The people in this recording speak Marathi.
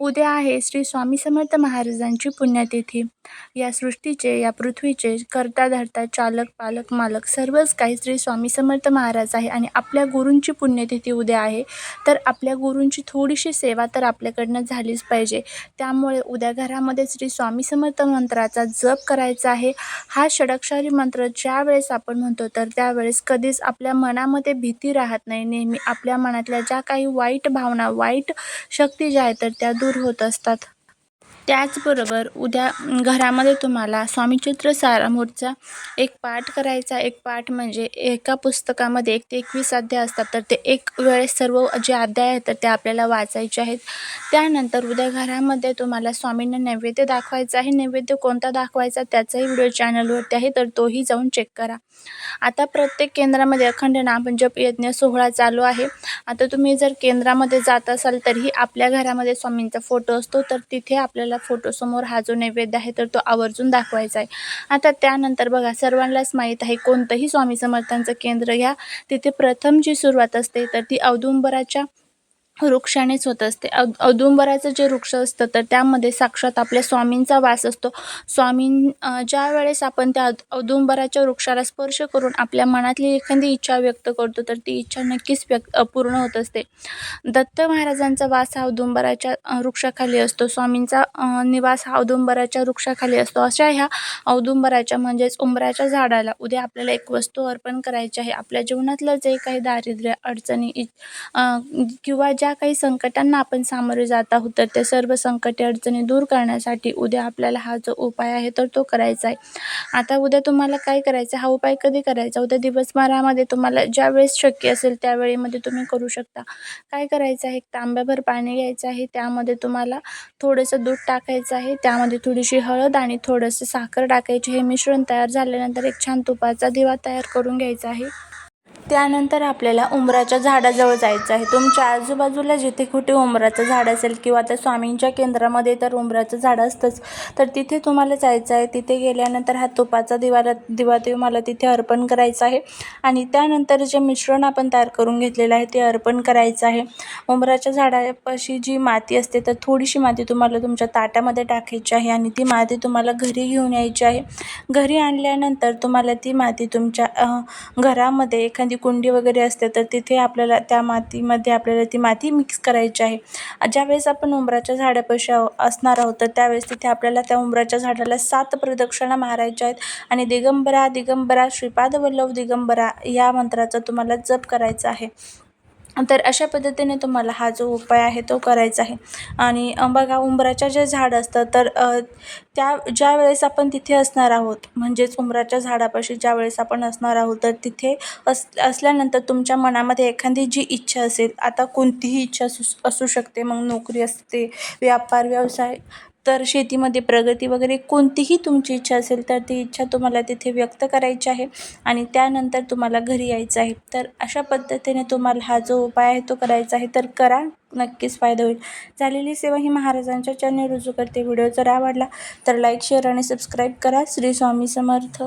उद्या आहे श्री स्वामी समर्थ महाराजांची पुण्यतिथी. या सृष्टीचे या पृथ्वीचे करता धरता चालक पालक मालक सर्वच काही श्री स्वामी समर्थ महाराज आहे आणि आपल्या गुरूंची पुण्यतिथी उद्या आहे. तर आपल्या गुरूंची थोडीशी सेवा तर आपल्याकडनं झालीच पाहिजे. त्यामुळे उद्या घरामध्ये श्री स्वामी समर्थ मंत्राचा जप करायचा आहे. हा षडक्षरी मंत्र ज्यावेळेस आपण म्हणतो तर त्यावेळेस कधीच आपल्या मनामध्ये भीती राहत नाही. नेहमी आपल्या मनातल्या ज्या काही वाईट भावना वाईट शक्ती ज्या आहेत तर त्या दूर होत असतात. त्याचबरोबर उद्या घरामध्ये तुम्हाला स्वामीचित्र सारामूरचा एक पाठ करायचा. एक पाठ म्हणजे एका पुस्तकामध्ये एक ते एकवीस अध्याय असतात. तर ते एक वेळेस सर्व जे अध्याय आहेत तर ते आपल्याला वाचायचे आहेत. त्यानंतर उद्या घरामध्ये तुम्हाला स्वामींना नैवेद्य दाखवायचा आहे. नैवेद्य कोणता दाखवायचा त्याचाही व्हिडिओ चॅनलवरती आहे तर तोही जाऊन चेक करा. आता प्रत्येक केंद्रामध्ये अखंड नामजप यज्ञ सोहळा चालू आहे. आता तुम्ही जर केंद्रामध्ये जात असाल तरीही आपल्या घरामध्ये स्वामींचा फोटो असतो. तर तिथे आपल्याला फोटोसमोर हा जो नैवेद्य आहे तर तो आवर्जून दाखवायचा आहे. आता त्यानंतर बघा सर्वांनाच माहीत आहे कोणतंही स्वामी समर्थांचं केंद्र घ्या. तिथे प्रथम जी सुरुवात असते तर ती औदुंबराच्या वृक्षानेच होत असते. औ औदुंबराचं जे वृक्ष असतं तर त्यामध्ये साक्षात आपल्या स्वामींचा वास असतो. स्वामीं ज्या वेळेस आपण त्या औदुंबराच्या वृक्षाला स्पर्श करून आपल्या मनातली एखादी इच्छा व्यक्त करतो तर ती इच्छा नक्कीच व्यक्त पूर्ण होत असते. दत्त महाराजांचा वास हा औदुंबराच्या वृक्षाखाली असतो. स्वामींचा निवास हा औदुंबराच्या वृक्षाखाली असतो. अशा ह्या औदुंबराच्या म्हणजेच उंबराच्या झाडाला उद्या आपल्याला एक वस्तू अर्पण करायची आहे. आपल्या जीवनातलं जे काही दारिद्र्य अडचणी इ- किंवा ज्या काही संकटांना आपण सामोरे जात आहोत तर त्या सर्व संकटे अडचणी दूर करण्यासाठी उद्या आपल्याला हा जो उपाय आहे तर तो करायचा आहे. आता उद्या तुम्हाला काय करायचं हा उपाय कधी करायचा उद्या दिवसभरामध्ये तुम्हाला ज्या वेळेस शक्य असेल त्यावेळेमध्ये तुम्ही करू शकता. काय करायचं आहे? एक तांब्याभर पाणी घ्यायचं आहे. त्यामध्ये तुम्हाला थोडंसं दूध टाकायचं आहे. त्यामध्ये थोडीशी हळद आणि थोडंसं साखर टाकायची. हे मिश्रण तयार झाल्यानंतर एक छान तुपाचा दिवा तयार करून घ्यायचा आहे. त्यानंतर आपल्याला उंबराच्या झाडाजवळ जायचं आहे. तुमच्या आजूबाजूला जिथे कुठे उंबराचं झाड असेल किंवा त्या स्वामींच्या केंद्रामध्ये तर उंबराचं झाड असतंच. तर तिथे तुम्हाला जायचं आहे. तिथे गेल्यानंतर हा तुपाचा दिवाला दिवा तुम्हाला तिथे अर्पण करायचा आहे. आणि त्यानंतर जे मिश्रण आपण तयार करून घेतलेलं आहे ते अर्पण करायचं आहे. उंबराच्या झाडापाशी जी माती असते तर थोडीशी माती तुम्हाला तुमच्या ताटामध्ये टाकायची आहे आणि ती माती तुम्हाला घरी घेऊन यायची आहे. घरी आणल्यानंतर तुम्हाला ती माती तुमच्या घरामध्ये एखादी कुंडी वगैरे असते तर तिथे आपल्याला त्या मातीमध्ये आपल्याला ती माती मिक्स करायची आहे. ज्यावेळेस आपण उंबराच्या झाडापाशी आहो- असणार आहोत तर त्यावेळेस तिथे आपल्याला त्या उंबराच्या झाडाला सात प्रदक्षिणा मारायच्या आहेत. आणि दिगंबरा दिगंबरा श्रीपाद वल्लभ दिगंबरा या मंत्राचा तुम्हाला जप करायचा आहे. तर अशा पद्धतीने तुम्हाला हा जो उपाय आहे तो करायचा आहे. आणि बघा उंबराच्या जे झाड असतं तर त्या ज्या वेळेस आपण तिथे असणार आहोत म्हणजेच उंबराच्या झाडापाशी ज्या वेळेस आपण असणार आहोत तर तिथे अस असल्यानंतर तुमच्या मनामध्ये एखादी जी इच्छा असेल आता कोणतीही इच्छा असू असू शकते मग नोकरी असते व्यापार व्यवसाय तर शेतीमध्ये प्रगती वगैरे कोणतीही तुमची इच्छा असेल तर ती इच्छा तुम्हाला तिथे व्यक्त करायची आहे आणि त्यानंतर तुम्हाला घरी यायचं आहे. तर अशा पद्धतीने तुम्हाला हा जो उपाय आहे तो करायचा आहे. तर करा नक्कीच फायदा होईल. झालेली सेवा ही महाराजांच्या चरणी रुजू करते. व्हिडिओ जर आवडला तर लाईक शेअर आणि सबस्क्राईब करा. श्री स्वामी समर्थ.